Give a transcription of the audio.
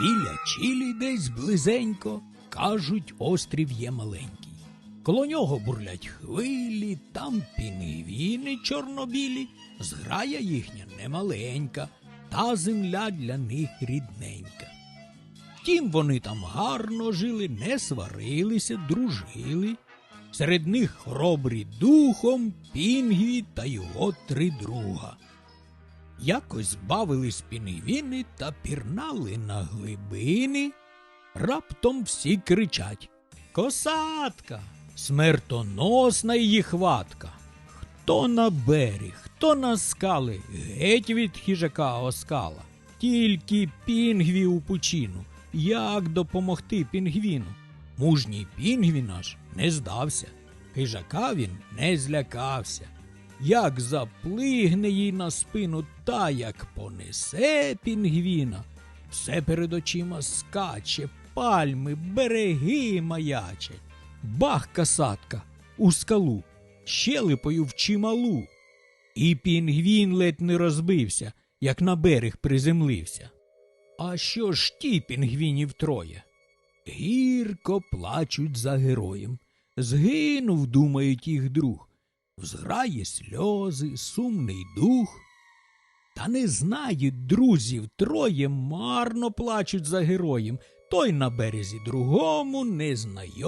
Біля Чилі десь близенько, кажуть, острів є маленький. Коло нього бурлять хвилі, там пінгвіни чорнобілі, зграя їхня немаленька, та земля для них рідненька. Втім, вони там гарно жили, не сварилися, дружили. Серед них хоробрі духом пінгві та його три друга. Якось бавились пінгвіни та пірнали на глибини. Раптом всі кричать Косатка! Смертоносна її хватка. Хто на берег, хто на скали, геть від хижака оскала. Тільки пінгві у пучину. Як допомогти пінгвіну? Мужній пінгвін аж не здався. Хижака він не злякався. Як заплигне їй на спину, та як понесе пінгвіна, все перед очима скаче, пальми, береги маяче. Бах касатка у скалу, щелепою в чималу. І пінгвін ледь не розбився, як на берег приземлився. А що ж ті пінгвінів троє? Гірко плачуть за героєм. Згинув, думають їх друг. Взграє сльози, сумний дух. Та не знають друзів троє марно плачуть за героєм. Той на березі другому незнайомий.